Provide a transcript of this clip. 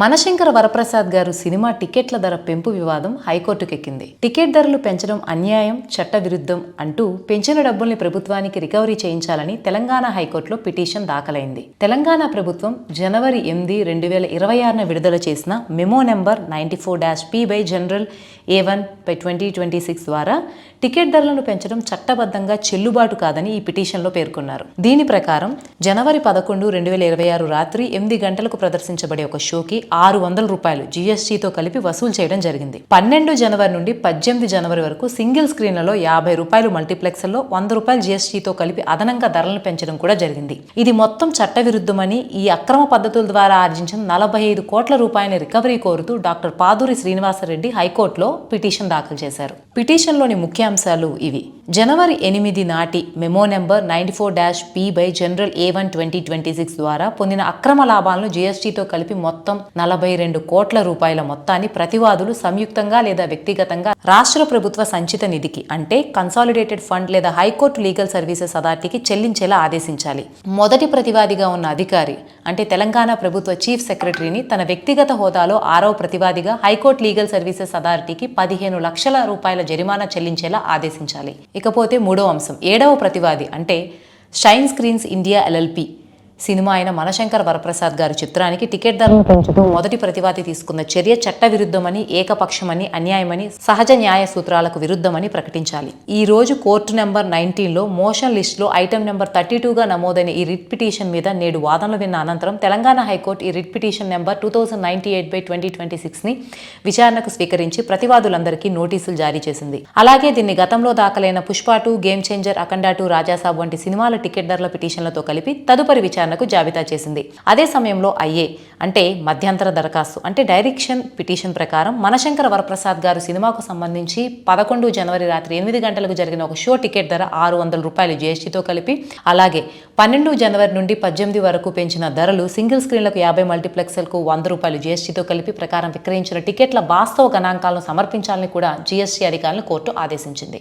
మనశంకర వరప్రసాద్ గారు సినిమా టికెట్ల ధర పెంపు వివాదం హైకోర్టుకెక్కింది. టికెట్ ధరలు పెంచడం అన్యాయం చట్టవిరుద్ధం అంటూ పెంచిన డబ్బుల్ని ప్రభుత్వానికి రికవరీ చేయించాలని తెలంగాణ హైకోర్టులో పిటిషన్ దాఖలైంది. తెలంగాణ ప్రభుత్వం జనవరి ఎనిమిది రెండు వేల ఇరవై ఆరున విడుదల చేసిన memo number ninety four dash P by general A one by twenty twenty six ద్వారా టికెట్ ధరలను పెంచడం చట్టబద్ధంగా చెల్లుబాటు కాదని ఈ పిటిషన్లో పేర్కొన్నారు. దీని ప్రకారం జనవరి పదకొండు రెండు వేల ఇరవై ఆరు రాత్రి ఎనిమిది గంటలకు ప్రదర్శించబడే ఒక షోకి ఆరు వందల రూపాయలు జీఎస్టీతో కలిపి వసూలు చేయడం జరిగింది. పన్నెండు జనవరి నుండి పద్దెనిమిది జనవరి వరకు సింగిల్ స్క్రీన్లలో యాభై రూపాయలు మల్టీప్లెక్స్లో వంద రూపాయలు జీఎస్టీతో కలిపి అదనంగా ధరలను పెంచడం కూడా జరిగింది. ఇది మొత్తం చట్టవిరుద్ధమని ఈ అక్రమ పద్ధతుల ద్వారా ఆర్జించిన నలభై ఐదు కోట్ల రూపాయల రికవరీ కోరుతూ డాక్టర్ పాదూరి శ్రీనివాసరెడ్డి హైకోర్టులో పిటిషన్ దాఖలు చేశారు. పిటిషన్లోని ముఖ్యాంశాలు ఇవి. జనవరి ఎనిమిది నాటి memo number ninety four dash P by general A one twenty twenty six ద్వారా పొందిన అక్రమ లాభాలను జీఎస్టీతో కలిపి మొత్తం నలభై రెండు కోట్ల రూపాయల మొత్తాన్ని ప్రతివాదులు సంయుక్తంగా లేదా వ్యక్తిగతంగా రాష్ట్ర ప్రభుత్వ సంచిత నిధికి అంటే కన్సాలిడేటెడ్ ఫండ్ లేదా హైకోర్టు లీగల్ సర్వీసెస్ అథారిటీకి చెల్లించేలా ఆదేశించాలి. మొదటి ప్రతివాదిగా ఉన్న అధికారి అంటే తెలంగాణ ప్రభుత్వ చీఫ్ సెక్రటరీని తన వ్యక్తిగత హోదాలో ఆరవ ప్రతివాదిగా హైకోర్టు లీగల్ సర్వీసెస్ అథారిటీకి పదిహేను లక్షల రూపాయల జరిమానా చెల్లించేలా ఆదేశించాలి. ఇకపోతే మూడో అంశం. ఏడవ ప్రతివాది అంటే Shine Screens India LLP cinema అయిన మనశంకర్ వరప్రసాద్ గారి చిత్రానికి టికెట్ ధరలు పెంచుతూ మొదటి ప్రతివాది తీసుకున్న చర్య చట్టవిరుద్ధమని ఏకపక్షమని అన్యాయమని సహజ న్యాయ సూత్రాలకు విరుద్ధమని ప్రకటించాలి. ఈ రోజు కోర్టు నెంబర్ నైన్టీన్లో మోషన్ లిస్టులో ఐటమ్ నెంబర్ థర్టీ టూగా నమోదైన ఈ రిట్ పిటిషన్ మీద నేడు వాదనలు విన్న అనంతరం తెలంగాణ హైకోర్టు ఈ writ petition number two thousand ninety eight by twenty twenty సిక్స్ని విచారణకు స్వీకరించి ప్రతివాదులందరికీ నోటీసులు జారీ చేసింది. అలాగే దీన్ని గతంలో దాఖలైన Pushpa two Game Changer Akhanda two Rajasaab వంటి సినిమాల టికెట్ ధరల పిటిషన్లతో కలిపి తదుపరి విచారణకు జాబితా చేసింది. అదే సమయంలో ఐఏ అంటే మధ్యంతర దరఖాస్తు అంటే డైరెక్షన్ పిటిషన్ ప్రకారం మనశంకర వరప్రసాద్ గారు సినిమాకు సంబంధించి పదకొండు జనవరి రాత్రి ఎనిమిది గంటలకు జరిగిన ఒక షో టికెట్ ధర ఆరు వందల రూపాయలు జీఎస్టీతో కలిపి అలాగే పన్నెండు జనవరి నుండి పద్దెనిమిది వరకు పెంచిన ధరలు సింగిల్ స్క్రీన్లకు యాభై మల్టీప్లెక్స్లకు వంద రూపాయలు జీఎస్టీతో కలిపి ప్రకారం విక్రయించిన టికెట్ల వాస్తవ గణాంకాలను సమర్పించాలని కూడా జీఎస్టీ అధికారులను కోర్టు ఆదేశించింది.